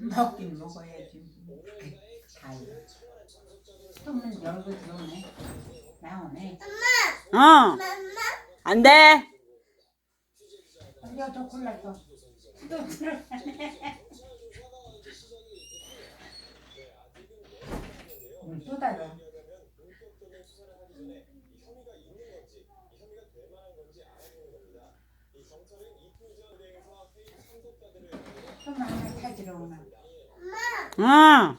먹긴 먹어야지. 아유. 똥은 열고 들어오네. 나오네. 어. 엄마. 안 돼. 이거 저 콜라 또. 또 들어가네. 음, 또 달아. 또 하나 찾으러 오나. 어. 엄마.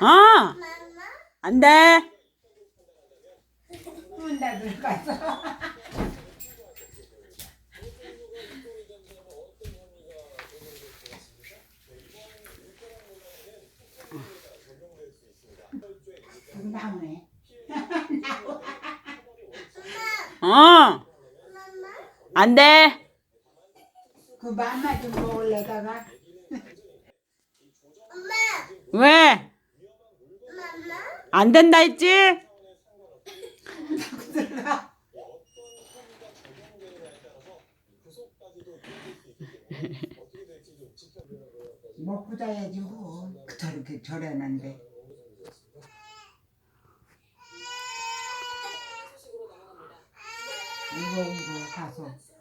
어. 엄마. 안 돼. 문 닫을. 여기 나오네. 어. 엄마. 안 돼. 그 맘마 좀 먹을래다가 엄마. 왜? 엄마. 안 된다 했지? 먹고 자야지 뭐. 저렇게 저래는데. 이거 이거 가서